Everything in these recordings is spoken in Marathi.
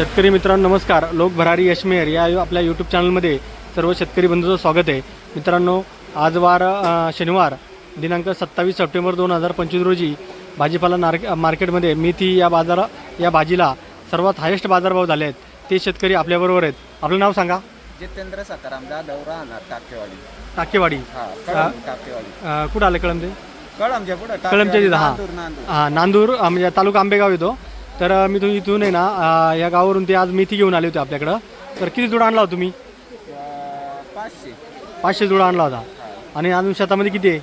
शेतकरी मित्रांनो नमस्कार. लोक भरारी यशमेर या आपल्या यूट्यूब चॅनलमध्ये सर्व शेतकरी बंधूंचं स्वागत आहे. मित्रांनो आज वार शनिवार दिनांक सत्तावीस सप्टेंबर दोन हजार पंचवीस रोजी भाजीपाला नार्क मार्केटमध्ये मेथी या बाजारा या भाजीला सर्वात हायेस्ट बाजारभाव झाले आहेत. ते शेतकरी आपल्याबरोबर आहेत. आपलं नाव सांगा. जितेंद्र सकाराम जाधव राहणार टाकेवाडी. टाकेवाडी. हा टाकेवाडी. कुठं आलं कळम ते कळमच्या पुढे कळमच्या तिथं, हा. हां नांदूर म्हणजे तालुका आंबेगाव येतो. तर मी तुम्ही इथून आहे ना अ, या गावावरून ते आज मेथी घेऊन आले होते आपल्याकडं. तर किती जुडा आणला होता तुम्ही? अं, पाचशे. पाचशे जुडा आणला होता. आणि अजून शेतामध्ये किती आहे?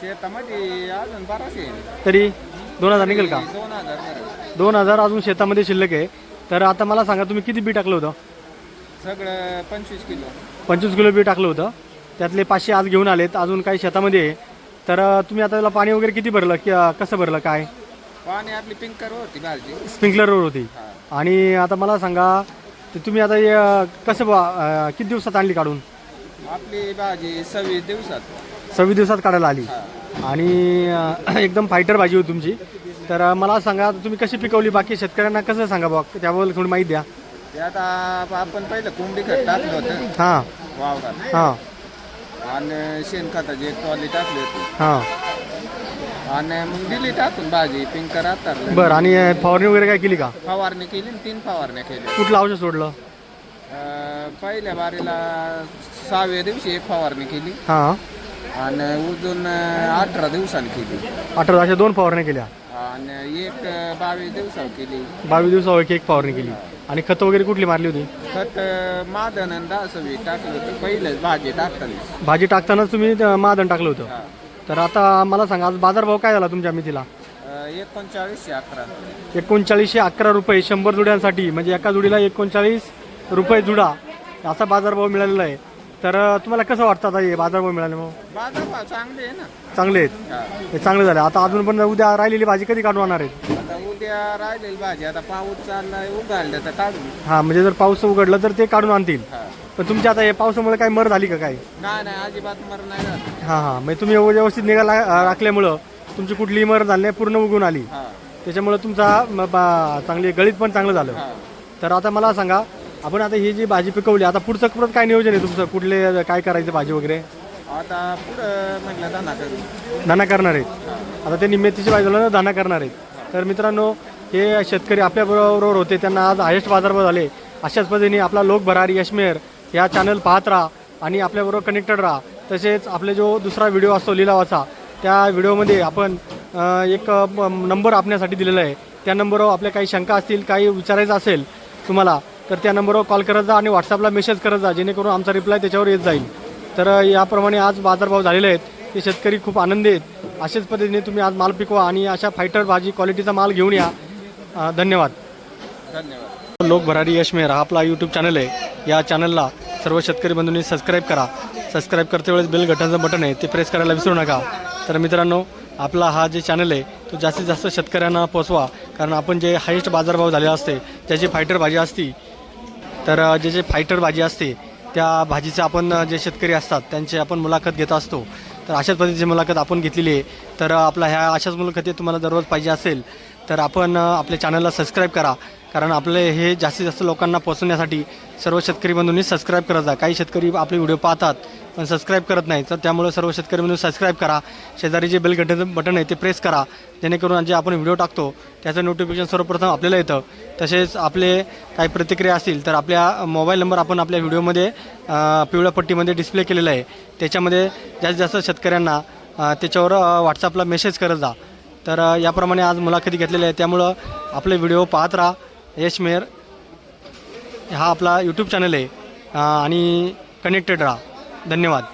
शेतामध्ये अजून बाराशे आहे. तरी दोन हजार निघेल का? दोन हजार. दोन हजार अजून शेतामध्ये शिल्लक आहे. तर आता मला सांगा तुम्ही किती बी टाकलं होतं? सगळं पंचवीस किलो. पंचवीस किलो बी टाकलं होतं. त्यातले पाचशे आज घेऊन आलेत. अजून काही शेतामध्ये आहे. तर अ, तुम्ही आता त्याला पाणी वगैरे किती भरलं? की अ, कसं भरलं? काय? पाणी आपली पिंकर होती भाजी. स्प्रिंकलरवर होती. हा. आणि आता मला सांगा ते तुम्ही आता हे, अ, कसं बा अ, किती दिवसात आणली काढून? आपली भाजी सव्वीस दिवसात. सव्वीस दिवसात काढायला आली. आणि अ, एकदम फायटर भाजी होती तुमची. तर अ, मला सांगा तुम्ही कशी पिकवली? बाकी शेतकऱ्यांना कसं सांगा बा त्याबद्दल थोडी माहिती द्या. ते आता आपण पहिलं कोंबडी खत टाकलं होतं. हां. वावरात. हां. आणि शेणखताची एक टॉली टाकली होती. हां. आणि मग दिली टाकून भाजी पिंकर आतारलं बरं आणि अ, फवारणी वगैरे काय केली का? फवारणी केली आणि तीन फवारण्या केल्या. कुठलं औषध सोडलं? अं, पहिल्या बारीला सहाव्या दिवशी एक फवारणी केली. हां. आणि अजून अं, अठरा दिवसांनी केली. अठरा अशा दोन फवारण्या केल्या? आणि एक अं, बावीस दिवसावर केली. बावीस दिवसावर एक एक फवारणी केली. आणि खत वगैरे कुठली मारली होती? खत अं, मादन आणि दासवी टाकलं होतं. पहिलंच भाजी टाकताना भाजी टाकतानाच तुम्ही अ, महादन टाकलं होतं. तर आता मला सांगा आज बाजारभाव काय झाला तुमच्या मेथीला अं, एकोणचाळीसशे अकरा एकोणचाळीसशे अकरा रुपये शंभर जुड्यांसाठी म्हणजे एका जुडीला एकोणचाळीस रुपये जुडा असा बाजारभाव मिळालेला आहे. तर तुम्हाला कसं वाटतं आता हे बाजारभाव मिळाल्यामुळं बाजारभाव चांगले आहे ना. चांगले आहेत. हा. हे चांगलं झालं. आता अजून पण उद्या राहिलेली भाजी कधी काढून आणणार आहेत? आता भाजी आता पाऊस चाललाय उघडलं तर काढू हां म्हणजे जर पाऊस उघडलं तर ते काढून आणतील. हा. पण तुमच्या आता हे पावसामुळे काही मर झाली का काय? नाही नाही अजिबात मर नाही हां हां. म्हणजे तुम्ही व्यवस्थित निघा राखल्यामुळं तुमची कुठलीही मर झाली नाही पूर्ण उगून आली. हा. त्याच्यामुळं तुमचा म- बा- चांगली गळीत पण चांगलं झालं. हा. तर आता मला सांगा आपण आता ही जी भाजी पिकवली आता पुढचं परत काय नियोजन आहे तुमचं? कुठले काय करायचं भाजी वगैरे? आता पुढं म्हटलं करू. दाना करणार आहेत. आता त्यांनी मेथीची भाजी झालं ना दाना करणार आहेत. तर मित्रांनो हे शेतकरी आपल्याबरोबर होते त्यांना आज हायेस्ट बाजारभाव झाले. अशाच पद्धतीने आपला लोक भरारी यशमेर या चॅनल पाहत राहा आणि आपल्याबरोबर कनेक्टेड राहा. तसेच आपले जो दुसरा व्हिडिओ असतो लिलावाचा त्या व्हिडिओमध्ये आपण एक नंबर आपण्यासाठी दिलेला आहे. त्या नंबरवर आपल्या काही शंका असतील काही विचारायचं असेल तुम्हाला तर त्या नंबरवर कॉल करत जा आणि व्हॉट्सअपला मेसेज करत जा जेणेकरून आमचा रिप्लाय त्याच्यावर येत जाईल. तर याप्रमाणे आज बाजारभाव झालेले आहेत. ते शेतकरी खूप आनंदी आहेत. अशाच पद्धतीने तुम्ही आज माल पिकवा आणि अशा फायटर भाजी क्वालिटीचा माल घेऊन या. अ, धन्यवाद. धन्यवाद. लोक भरारी यशमेर हा आपला यूट्यूब चॅनल आहे. या चॅनलला सर्व शेतकरी बंधूंनी सबस्क्राईब करा. सबस्क्राईब करते वेळेस बेल घटनाचं बटन आहे. ते प्रेस करायला विसरू नका. तर मित्रांनो आपला हा जे चॅनल आहे तो जास्तीत जास्त शेतकऱ्यांना पोचवा कारण आपण जे हायेस्ट बाजारभाव झालेला असते ज्याची फायटर भाजी असती तर अ, जे जे फायटर भाजी असते त्या भाजीचे आपण अ, जे शेतकरी असतात त्यांची आपण मुलाखत घेत असतो. तर अशाच पद्धतीची मुलाखत आपण घेतलेली आहे. तर आपला ह्या अशाच मुलाखती तुम्हाला दररोज पाहिजे असेल तर आपण आपल्या चॅनलला सबस्क्राईब करा. कारण आपले हे जास्तीत जास्त लोकांना पोहोचवण्यासाठी सर्व शेतकरी बंधूंनी सबस्क्राईब करत जा. काही शेतकरी आपले व्हिडिओ पाहतात पण सबस्क्राईब करत नाही. तर त्यामुळे सर्व शेतकरी बंधू सबस्क्राईब करा. शेजारी जे बेल घटनेचं बटन आहे ते प्रेस करा. जेणेकरून जे आपण व्हिडिओ टाकतो त्याचं नोटिफिकेशन सर्वप्रथम आपल्याला येतं. तसेच आपले काही प्रतिक्रिया असतील तर आपल्या मोबाईल नंबर आपण आपल्या व्हिडिओमध्ये पिवळ्या पट्टीमध्ये डिस्प्ले केलेला आहे. त्याच्यामध्ये जास्तीत जास्त शेतकऱ्यांना त्याच्यावर व्हॉट्सअपला मेसेज करत जा. तर याप्रमाणे आज मुलाखती घेतलेल्या आहे त्यामुळं आपले व्हिडिओ पाहत राहा. यश मेहर हा आपला यूट्यूब चॅनल आहे. आणि कनेक्टेड राहा. धन्यवाद.